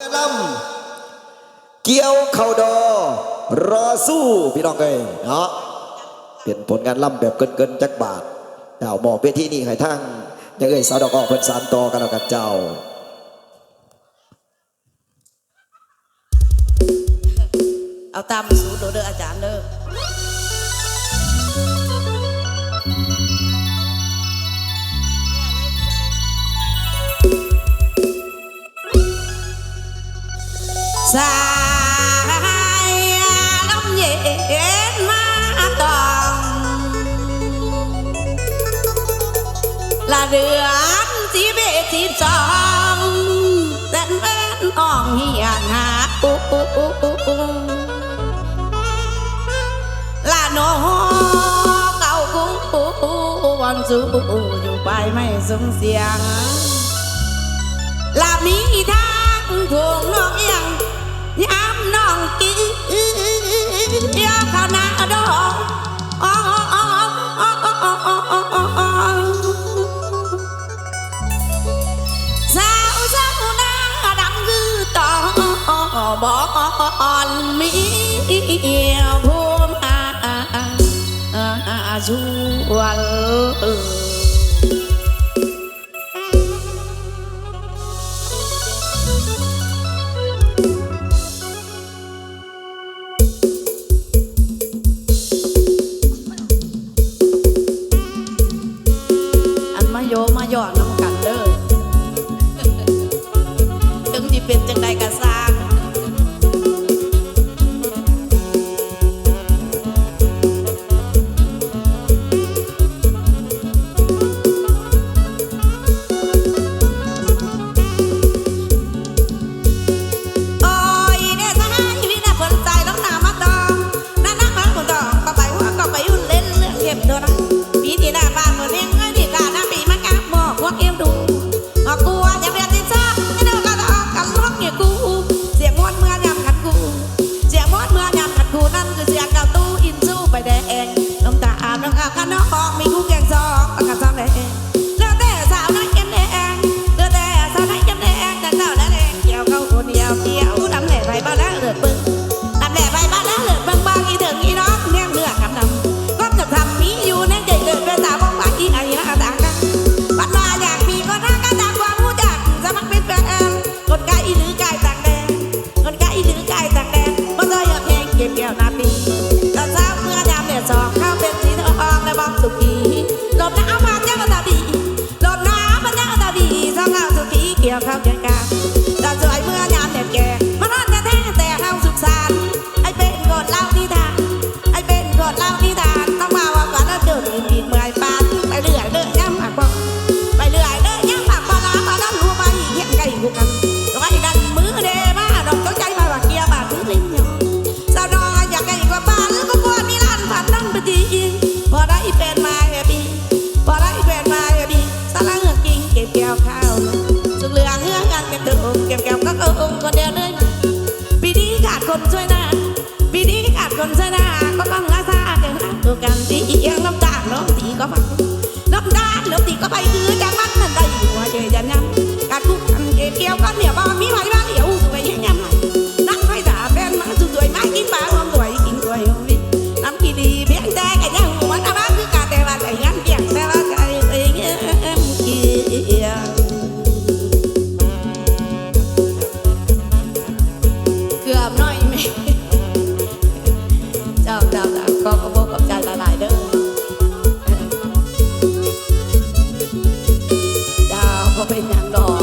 นำเกี่ยวเข่าดอ รอสู้พี่น้องเอ้ยเนาะเป็นผลงานล่ำแบบเกินๆจักบาทเจ้าบอกเวทีนี้ให้ทั้งยังเอ้ยสาวดอกออกเพิ่นสานต่อกันแล้วกันเจ้าเอาตามสูตรเด้ออาจารย์เด้อ เดือนสีเบสีสองแต่นเป็นอ่องเฮียนหาอุอุอุอุอุลาโนเก่ากูวันสูอยู่ไปไม่สงเสียง อนมีภูมิอาชวลอันมาโยมาหยอดน้ำกันเด้อถึงที่เป็นจังใดก็สร้าง กันน้องออกมีกูแกงซองประกาศซ้ำแดงเลือแต่สาวนั้นเก็บแดงเลือแต่สาวนั้นเก็บแดงแต่สาวนั้นแดงเกี่ยวเข้าคนเดียวเกี่ยวดำแหล่ไปบ้านแล้วเลือดปึ้งดำแหล่ไปบ้านแล้วเลือดบางบางอีถึงอีน้องแนมเลือดกำนำก็จะทำมีอยู่ในใจเกิดเป็นสาวบ้องบางอีไอ้ละต่างกันบัดมาอยากมีก็รักก็ต่างความรู้จักสมัครเป็นแฟนคนไกลหรือไกลต่างแดนคนไกลหรือไกลต่างแดนบ่เคยอยากเพลงเก็บเกี่ยวนา กี่ยวข้าวเกี่ยวกาตอนสวยเมื่อยามเด็ดแก่มานอนแต่แท้แต่ข้าวสุขสานไอ้เป็นกดเล่านิทานไอ้เป็นกดเล่านิทานต้องมาว่าก่อนแล้วเจอดีดีเมื่อยปานไปเรื่อยเด้อย่ำหักบอกไปเรื่อยเด้อย่ำหักปลาปลาน้ำรู้มาอีกเห็นไก่กูกันไว้ดันมือเดมาดอกต้นใจมาว่าเกียร์บาดถือลิ้นยองสาวน้อยอยากไก่กว่าบ้านก็กลัวมีร้านผ่านนั่นไปดีพอได้เป็นมา cocoa, cocoa, cocoa, 会难过